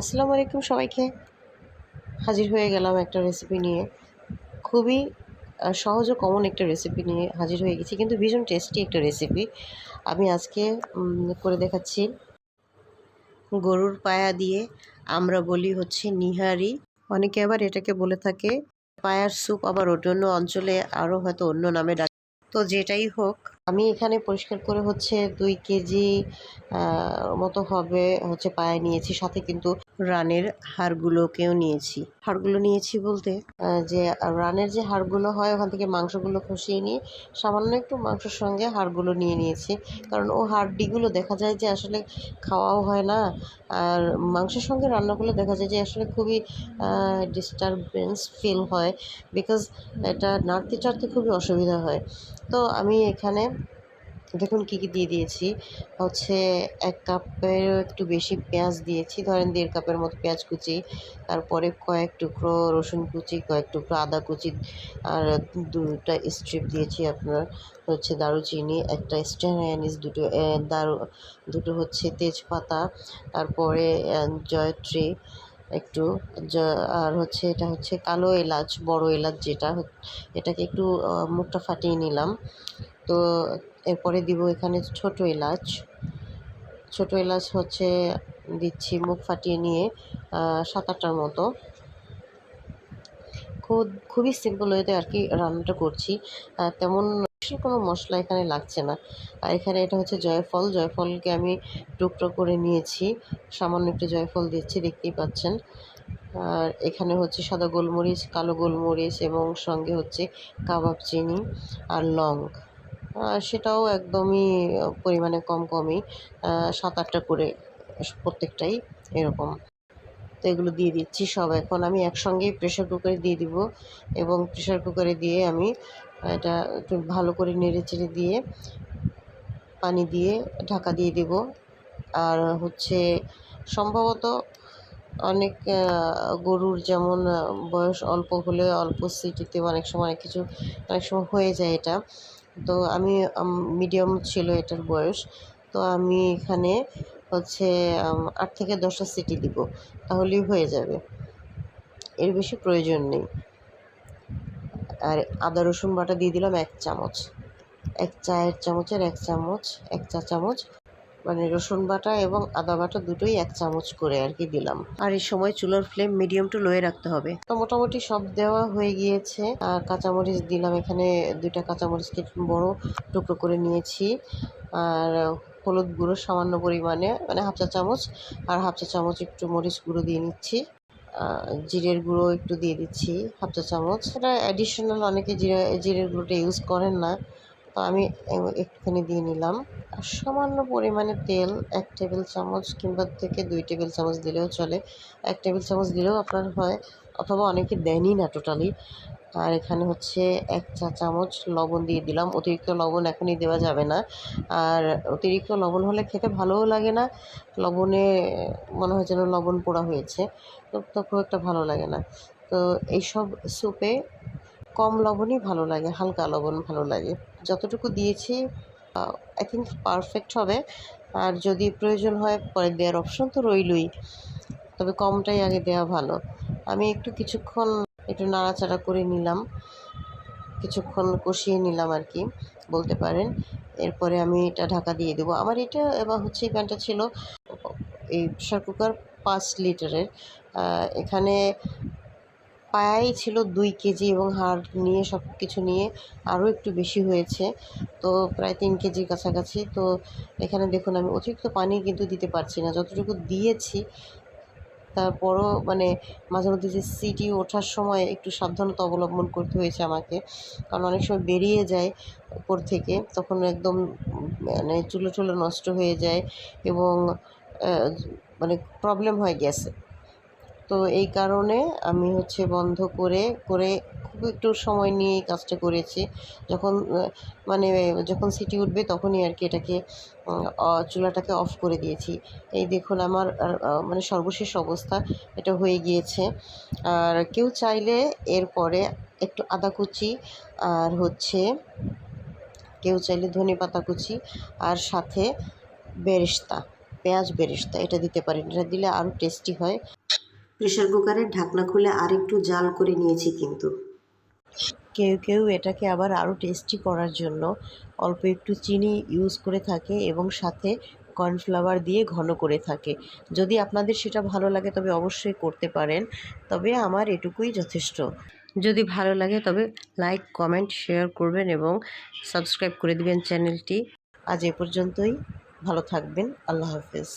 আসসালামু আলাইকুম সবাইকে। হাজির হয়ে গেলাম একটা রেসিপি নিয়ে। খুবই সহজ ও কমন একটা রেসিপি নিয়ে হাজির হয়ে গেছি, কিন্তু ভীষণ টেস্টি একটা রেসিপি আমি আজকে করে দেখাচ্ছি। গরুর পায়া দিয়ে আমরা বলি হচ্ছে নিহারি। অনেকে আবার এটাকে বলে থাকে, পায়ার স্যুপ আবার অন্য অঞ্চলে আরও হয়তো অন্য নামে ডাক তো যেটাই হোক আমি এখানে পরিষ্কার করে হচ্ছে দুই কেজি মতো হবে হচ্ছে পায়ে নিয়েছি। সাথে কিন্তু রানের হাড়গুলোকেও নিয়েছি। হাড়গুলো নিয়েছি বলতে যে রানের যে হাড়গুলো হয়, ওখান থেকে মাংসগুলো খসিয়ে নিয়ে সামান্য একটু মাংসের সঙ্গে হাড়গুলো নিয়ে নিয়েছি। কারণ ও হাড়ডিগুলো দেখা যায় যে আসলে খাওয়াও হয় না। আর মাংসের সঙ্গে রান্নাগুলো দেখা যায় যে আসলে খুবই ডিস্টারবেন্স ফিল হয়। বিকজ এটা নাড়তে চাড়তে খুবই অসুবিধা হয়। তো আমি এখানে দেখুন কী কী দিয়ে দিয়েছি। হচ্ছে এক কাপের একটু বেশি পেঁয়াজ দিয়েছি, ধরেন দেড় কাপের মতো পেঁয়াজ কুচি, তারপরে কয়েক টুকরো রসুন কুচি, কয়েক টুকরো আদা কুচি, আর দুটা স্ট্রিপ দিয়েছি আপনার হচ্ছে দারুচিনি, একটা স্ট্যানিস দুটো দারু, দুটো হচ্ছে তেজপাতা, তারপরে জয়ত্রী, একটু আর হচ্ছে এটা হচ্ছে কালো এলাচ, বড় এলাচ যেটা এটাকে একটু মুখটা ফাটিয়ে নিলাম। তো এরপরে দিব এখানে ছোট এলাচ। ছোট এলাচ হচ্ছে দিচ্ছি মুখ ফাটিয়ে নিয়ে সাত আটটার মতো। খুব, খুবই সিম্পল ওয়েতে আর কি রান্নাটা করছি। তেমন কোনো মশলা এখানে লাগছে না। আর এখানে এটা হচ্ছে জয়ফল। জয়ফলকে আমি টুকরো করে নিয়েছি। সামান্য একটু জয়ফল দিচ্ছি, দেখতেই পাচ্ছেন। আর এখানে হচ্ছে সাদা গোলমরিচ, কালো গোলমরিচ এবং সঙ্গে হচ্ছে কাবাব চিনি আর লং। সেটাও একদমই পরিমাণে কম কমই সাত আটটা করে প্রত্যেকটাই এরকম। তো এগুলো দিয়ে দিচ্ছি সব। এখন আমি একসঙ্গেই প্রেশার কুকারে দিয়ে দিব এবং প্রেশার কুকারে দিয়ে আমি এটা একটু ভালো করে নেড়ে চেড়ে দিয়ে পানি দিয়ে ঢাকা দিয়ে দেব। আর হচ্ছে সম্ভবত অনেক গরুর যেমন বয়স অল্প হলে অল্প সিটিতে অনেক সময় অনেক কিছু, অনেক সময় হয়ে যায় এটা। তো আমি মিডিয়াম ছিল এটার বয়স। তো আমি এখানে হচ্ছে আট থেকে দশটা সিটি দিব, তাহলেই হয়ে যাবে। এর বেশি প্রয়োজন নেই। আর আদা, রসুন বাটা দিয়ে দিলাম এক চামচ। এক চায়ের চামচের এক চামচ, এক চা চামচ মানে রসুন বাটা এবং আদা বাটা দুটোই এক চামচ করে আর কি দিলাম। আর এই সময় চুলার ফ্লেম মিডিয়াম টু লোয়ে রাখতে হবে। তো মোটামুটি সব দেওয়া হয়ে গিয়েছে। আর কাঁচামরিচ দিলাম এখানে দুইটা কাঁচামরিচকে বড় টুকরো করে নিয়েছি। আর হলুদ গুঁড়ো সামান্য পরিমাণে মানে হাফ চা চামচ আর হাফ চা চামচ একটু মরিচ গুঁড়ো দিয়ে নিচ্ছি। জিরের গুঁড়ো একটু দিয়ে দিচ্ছি হাফ চা চামচ। এটা অ্যাডিশনাল অনেকে জিরে জিরের গুঁড়োটা ইউজ করেন না। তো আমি একটুখানি দিয়ে নিলাম। আর সামান্য পরিমাণে তেল, এক টেবিল চামচ কিংবা থেকে দুই টেবিল চামচ দিলেও চলে। এক টেবিল চামচ দিলেও আপনার হয়, অথবা অনেকে দেনই না টোটালি আর এখানে হচ্ছে এক চা চামচ লবণ দিয়ে দিলাম। অতিরিক্ত লবণ এখনই দেওয়া যাবে না। আর অতিরিক্ত লবণ হলে খেতে ভালোও লাগে না। লবণে মনে হয় যেন লবণ পোড়া হয়েছে। তো খুব একটা ভালো লাগে না। তো এইসব স্যুপে কম লবণই ভালো লাগে, হালকা লবণ ভালো লাগে। যতটুকু দিয়েছি আই থিঙ্ক পারফেক্ট হবে। আর যদি প্রয়োজন হয়, পরে দেওয়ার অপশন তো রইলই। তবে কমটাই আগে দেওয়া ভালো। আমি একটু কিছুক্ষণ একটু নাড়াচাড়া করে নিলাম। কিছুক্ষণ কষিয়ে নিলাম আর কি, বলতে পারেন। এরপরে আমি এটা ঢাকা দিয়ে দেবো। আমার এটা এবার হচ্ছে এই প্যানটা ছিল, এই প্রেশার কুকার পাঁচ লিটারের। এখানে পায়াই ছিল দুই কেজি এবং হাড় নিয়ে সব কিছু নিয়ে আরও একটু বেশি হয়েছে। তো প্রায় তিন কেজির কাছাকাছি। তো এখানে দেখুন, আমি অতিরিক্ত পানি কিন্তু দিতে পারছি না। যতটুকু দিয়েছি, তারপরও মানে মাঝে মধ্যে যে সিটি ওঠার সময় একটু সাবধানতা অবলম্বন করতে হয়েছে আমাকে। কারণ অনেক সময় বেরিয়ে যায় উপর থেকে, তখন একদম মানে চুলো চুলো নষ্ট হয়ে যায় এবং মানে প্রবলেম হয় গ্যাসে। তো এই কারণে আমি হচ্ছে বন্ধ করে করে খুব একটু সময় নিয়ে এই কাজটা করেছি। যখন মানে যখন সিটি উঠবে তখনই আর কি এটাকে চুলাটাকে অফ করে দিয়েছি। এই দেখুন আমার মানে সর্বশেষ অবস্থা এটা হয়ে গিয়েছে। আর কেউ চাইলে এরপরে একটু আদা কুচি আর হচ্ছে কেউ চাইলে ধনে পাতা কুচি আর সাথে বেরেস্তা, পেঁয়াজ বেরেস্তা এটা দিতে পারেন। এটা দিলে আরও টেস্টি হয়। প্রেশার কুকারের ঢাকনা খুলে আর একটু জাল করে নিয়েছি কিন্তু। কেউ কেউ এটাকে আবার আরও টেস্টি করার জন্য অল্প একটু চিনি ইউজ করে থাকে এবং সাথে কর্নফ্লাওয়ার দিয়ে ঘন করে থাকে। যদি আপনাদের সেটা ভালো লাগে তবে অবশ্যই করতে পারেন, তবে আমার এটুকুই যথেষ্ট। যদি ভালো লাগে তবে লাইক কমেন্ট শেয়ার করবেন এবং সাবস্ক্রাইব করে দিবেন চ্যানেলটি আজ এ পর্যন্তই, ভালো থাকবেন, আল্লাহ হাফেজ।